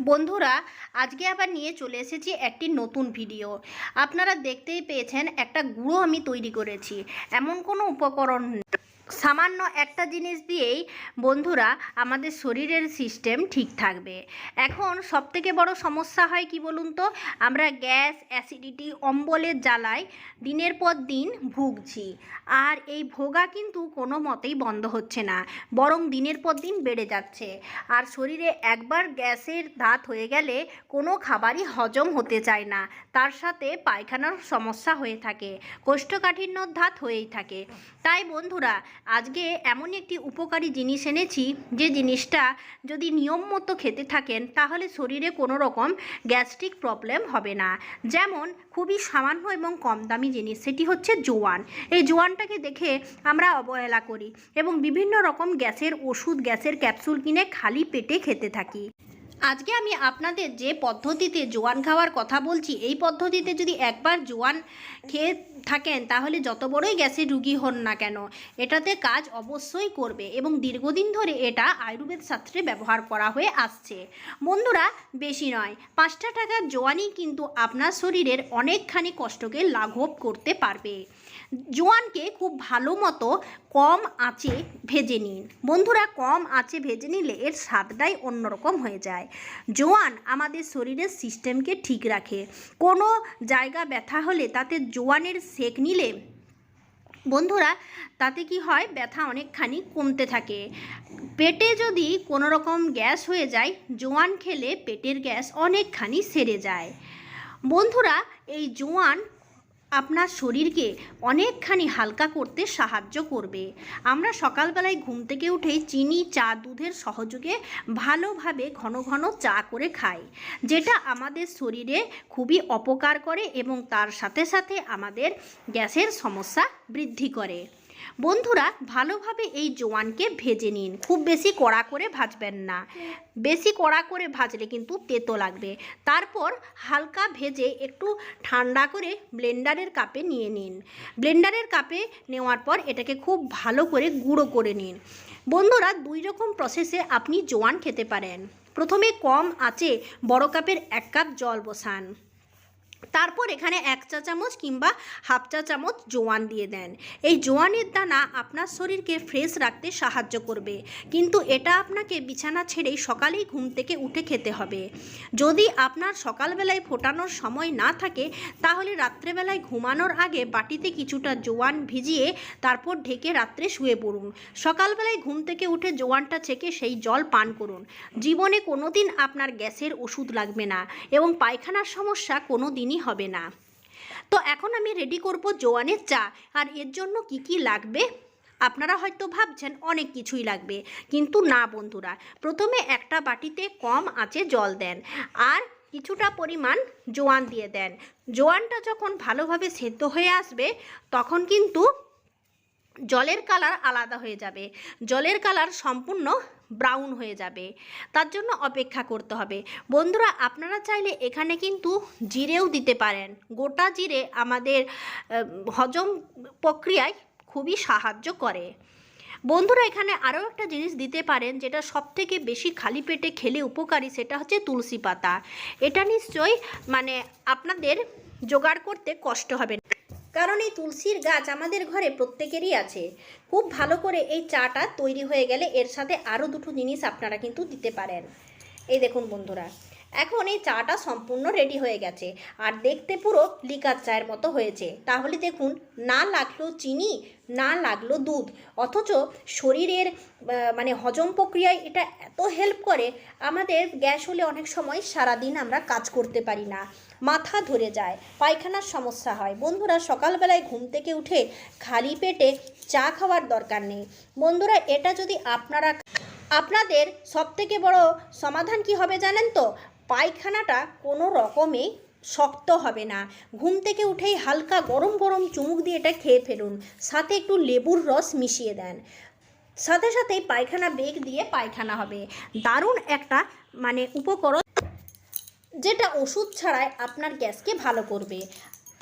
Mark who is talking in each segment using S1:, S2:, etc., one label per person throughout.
S1: বন্ধুরা, আজকে আবার নিয়ে চলে এসেছি একটি নতুন ভিডিও আপনারা দেখতেই পেয়েছেন একটা গুঁড়ো আমি তৈরি করেছি এমন কোনো উপকরণ। সামান্য একটা জিনিস দিয়েই বন্ধুরা আমাদের শরীরের সিস্টেম ঠিক থাকবে। এখন সবথেকে বড় সমস্যা হয় কি বলুন তো? আমরা গ্যাস অ্যাসিডিটি অম্বলের জ্বালায় দিনের পর দিন ভুগছি। আর এই ভোগা কিন্তু কোনো মতেই বন্ধ হচ্ছে না, বরং দিনের পর দিন বেড়ে যাচ্ছে। আর শরীরে একবার গ্যাসের দাঁত হয়ে গেলে কোনো খাবারই হজম হতে চায় না, তার সাথে পায়খানার সমস্যা হয়ে থাকে, কোষ্ঠকাঠিন্যর ধাত হয়েই থাকে। তাই বন্ধুরা আজকে এমন একটি উপকারী জিনিস এনেছি যে জিনিসটা যদি নিয়ম মতো খেতে থাকেন, তাহলে শরীরে কোনো রকম গ্যাস্ট্রিক প্রবলেম হবে না। যেমন খুবই সামান্য এবং কম দামি জিনিস, সেটি হচ্ছে জোয়ান। এই জোয়ানটাকে দেখে আমরা অবহেলা করি এবং বিভিন্ন রকম গ্যাসের ওষুধ, গ্যাসের ক্যাপসুল কিনে খালি পেটে খেতে থাকি। আজকে আমি আপনাদের যে পদ্ধতিতে জোয়ান খাওয়ার কথা বলছি, এই পদ্ধতিতে যদি একবার জোয়ান খেয়ে থাকেন, তাহলে যত বড়ই গ্যাসের রুগী হন না কেন, এটাতে কাজ অবশ্যই করবে এবং দীর্ঘদিন ধরে এটা আয়ুর্বেদ শাস্ত্রে ব্যবহার করা হয়ে আসছে। বন্ধুরা, বেশি নয়, পাঁচটা টাকার জোয়ানই কিন্তু আপনার শরীরের অনেকখানি কষ্টকে লাঘব করতে পারবে। জোয়ানকে খুব ভালো মতো কম আঁচে ভেজে নিন। বন্ধুরা, কম আঁচে ভেজে নিলে এর স্বাদটাই অন্যরকম হয়ে যায়। জোয়ান আমাদের শরীরের সিস্টেমকে ঠিক রাখে। কোনো জায়গা ব্যথা হলে তাতে জোয়ানের সেক নিলে, বন্ধুরা, তাতে কি হয়, ব্যথা অনেকখানি কমতে থাকে। পেটে যদি কোনো রকম গ্যাস হয়ে যায়, জোয়ান খেলে পেটের গ্যাস অনেকখানি সেরে যায়। বন্ধুরা, এই জোয়ান আপনার শরীরকে অনেকখানি হালকা করতে সাহায্য করবে। আমরা সকালবেলায় ঘুম থেকে উঠে চিনি, চা, দুধের সহযোগে ভালোভাবে ঘন ঘন চা করে খাই, যেটা আমাদের শরীরে খুবই অপকার করে এবং তার সাথে সাথে আমাদের গ্যাসের সমস্যা বৃদ্ধি করে। বন্ধুরা, ভালোভাবে এই জোয়ানকে ভেজে নিন। খুব বেশি কড়া করে ভাজবেন না। বেশি কড়া করে ভাজলে কিন্তু তেতো লাগবে। তারপর হালকা ভেজে একটু ঠান্ডা করে ব্লেন্ডারের কাপে নিয়ে নিন। ব্লেন্ডারের কাপে নেওয়ার পর এটাকে খুব ভালো করে গুঁড়ো করে নিন। বন্ধুরা, দুই রকম প্রসেসে আপনি জোয়ান খেতে পারেন। প্রথমে কম আঁচে বড় কাপের এক কাপ জল বসান। তারপর এখানে এক চা চামচ কিংবা হাফ চা চামচ জোয়ান দিয়ে দেন। এই জোয়ানের দানা আপনার শরীরকে ফ্রেশ রাখতে সাহায্য করবে। কিন্তু এটা আপনাকে বিছানা ছেড়েই সকালেই ঘুম থেকে উঠে খেতে হবে। যদি আপনার সকালবেলায় ফোটানোর সময় না থাকে, তাহলে রাত্রেবেলায় ঘুমানোর আগে বাটিতে কিছুটা জোয়ান ভিজিয়ে তারপর ঢেকে রাত্রে শুয়ে পড়ুন। সকালবেলায় ঘুম থেকে উঠে জোয়ানটা ছেঁকে সেই জল পান করুন। জীবনে কোনোদিন আপনার গ্যাসের ওষুধ লাগবে না এবং পায়খানার সমস্যা কোনো দিনই হবে না। তো এখন আমি রেডি করব জোয়ানের চা। আর এর জন্য কি কি লাগবে? আপনারা হয়তো ভাবছেন অনেক কিছুই লাগবে, কিন্তু না বন্ধুরা। প্রথমে একটা বাটিতে কম আঁচে জল দেন, আর কিছুটা পরিমাণ জোয়ান দিয়ে দেন। জোয়ানটা যখন ভালোভাবে সেদ্ধ হয়ে আসবে, তখন কিন্তু জলের কালার আলাদা হয়ে যাবে। জলের কালার সম্পূর্ণ ব্রাউন হয়ে যাবে। তার জন্য অপেক্ষা করতে হবে। বন্ধুরা, আপনারা চাইলে এখানে কিন্তু জিরেও দিতে পারেন। গোটা জিরে আমাদের হজম প্রক্রিয়ায় খুবই সাহায্য করে। বন্ধুরা, এখানে আরও একটা জিনিস দিতে পারেন, যেটা সব থেকে বেশি খালি পেটে খেলে উপকারী, সেটা হচ্ছে তুলসী পাতা। এটা নিশ্চয়ই মানে আপনাদের জোগাড় করতে কষ্ট হবে। না কারণ এই তুলসীর গাছ আমাদের ঘরে প্রত্যেকেরই আছে। খুব ভালো করে এই চাটা তৈরি হয়ে গেলে এর সাথে আরও দুটো জিনিস আপনারা কিন্তু দিতে পারেন। এই দেখুন বন্ধুরা এখন এই চাটা সম্পূর্ণ রেডি হয়ে গেছে। আর দেখতে পুরো লিকার চায়ের মতো হয়েছে। তাহলে দেখুন, না লাগল চিনি, না লাগল দুধ। অথচ শরীরের মানে হজম প্রক্রিয়ায় এটা এত হেল্প করে, আমাদের গ্যাস হলে অনেক সময় সারাদিন আমরা কাজ করতে পারি না। মাথা ধরে যায়, পায়খানার সমস্যা হয়। বন্ধুরা, সকালবেলায় ঘুম থেকে উঠে খালি পেটে চা খাওয়ার দরকার নেই। বন্ধুরা, এটা যদি আপনারা, আপনাদের সবথেকে বড় সমাধান কি হবে জানেন তো? পায়খানাটা কোনো রকমে শক্ত হবে না। ঘুম থেকে উঠেই হালকা গরম গরম চুমুক দিয়ে এটা খেয়ে ফেলুন। সাথে একটু লেবুর রস মিশিয়ে দেন। সাথে সাথেই পায়খানা বেগ দিয়ে পায়খানা হবে। দারুণ একটা মানে উপকরণ যেটা ওষুধ ছাড়াই আপনার গ্যাসকে ভালো করবে।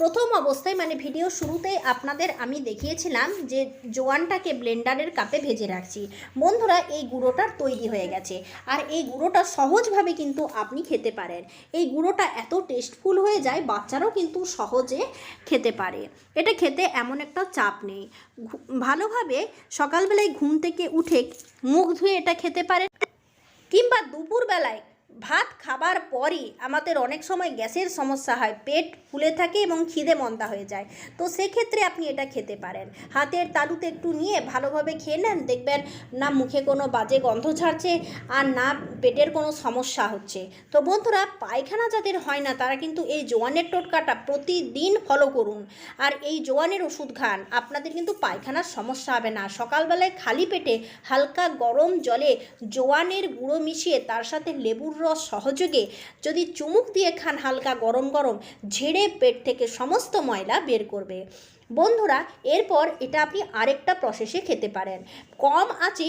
S1: প্রথম অবস্থায় মানে ভিডিও শুরুতেই আপনাদের আমি দেখিয়েছিলাম যে জোয়ানটাকে ব্লেন্ডারের কাপে ভেজে রাখছি। বন্ধুরা, এই গুঁড়োটার তৈরি হয়ে গেছে। আর এই গুঁড়োটা সহজভাবে কিন্তু আপনি খেতে পারেন। এই গুঁড়োটা এত টেস্টফুল হয়ে যায়, বাচ্চারাও কিন্তু সহজে খেতে পারে। এটা খেতে এমন একটা চাপ নেই। ভালোভাবে সকালবেলায় ঘুম থেকে উঠে মুখ ধুয়ে এটা খেতে পারেন। কিংবা দুপুরবেলায় ভাত খাবার পরই আমাদের অনেক সময় গ্যাসের সমস্যা হয়, পেট ফুলে থাকে এবং খিদে মন্দা হয়ে যায়। তো সেক্ষেত্রে আপনি এটা খেতে পারেন। হাতের তালুতে একটু নিয়ে ভালোভাবে খেয়ে নেন, দেখবেন না মুখে কোনো বাজে গন্ধ ছাড়ছে আর না পেটের কোনো সমস্যা হচ্ছে। তো বন্ধুরা, পায়খানা যাদের হয় না, তারা কিন্তু এই জোয়ানের টোটকাটা প্রতিদিন ফলো করুন। আর এই জোয়ানের ওষুধ খান, আপনাদের কিন্তু পায়খানার সমস্যা হবে না। সকালবেলায় খালি পেটে হালকা গরম জলে জোয়ানের গুঁড়ো মিশিয়ে তার সাথে লেবুর রস সহযোগে যদি চুমুক দিয়ে খান হালকা গরম গরম, ঝেড়ে পেট থেকে সমস্ত ময়লা বের করবে। বন্ধুরা, এরপর এটা আপনি আরেকটা প্রসেসে খেতে পারেন। কম আছে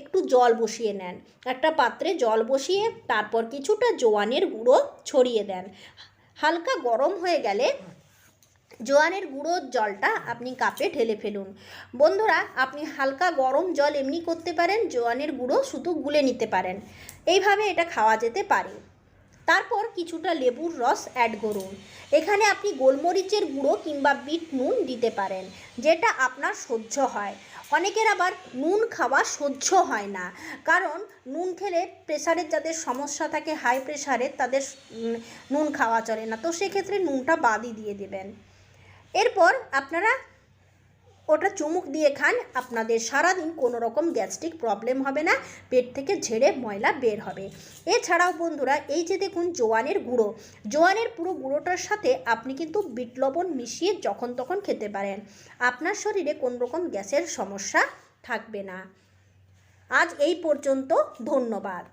S1: একটু জল বসিয়ে নেন। একটা পাত্রে জল বসিয়ে তারপর কিছুটা জোয়ানের গুঁড়ো ছড়িয়ে দেন। হালকা গরম হয়ে গেলে জোয়ানের গুঁড়োর জলটা আপনি কাপে ঢেলে ফেলুন। বন্ধুরা, আপনি হালকা গরম জল এমনি করতে পারেন, জোয়ানের গুঁড়ো শুধু গুলে নিতে পারেন। এইভাবে এটা খাওয়া যেতে পারে। তারপর কিছুটা লেবুর রস অ্যাড করুন। এখানে আপনি গোলমরিচের গুঁড়ো কিংবা বিট নুন দিতে পারেন, যেটা আপনার সহ্য হয়। অনেকের আবার নুন খাওয়া সহ্য হয় না, কারণ নুন খেলে প্রেশারের যাদের সমস্যা থাকে হাই প্রেশারের তাদের নুন খাওয়া চলে না। তো সেক্ষেত্রে নুনটা বাদই দিয়ে দেবেন। এরপর আপনারা ওটা চুমুক দিয়ে খান। আপনাদের সারাদিন কোনো রকম গ্যাস্ট্রিক প্রবলেম হবে না, পেট থেকে ঝেড়ে ময়লা বের হবে। এছাড়াও বন্ধুরা, এই যে দেখুন জোয়ানের গুঁড়ো, জোয়ানের পুরো গুঁড়োটার সাথে আপনি কিন্তু বিট লবণ মিশিয়ে যখন তখন খেতে পারেন। আপনার শরীরে কোনো রকম গ্যাসের সমস্যা থাকবে না। আজ এই পর্যন্ত, ধন্যবাদ।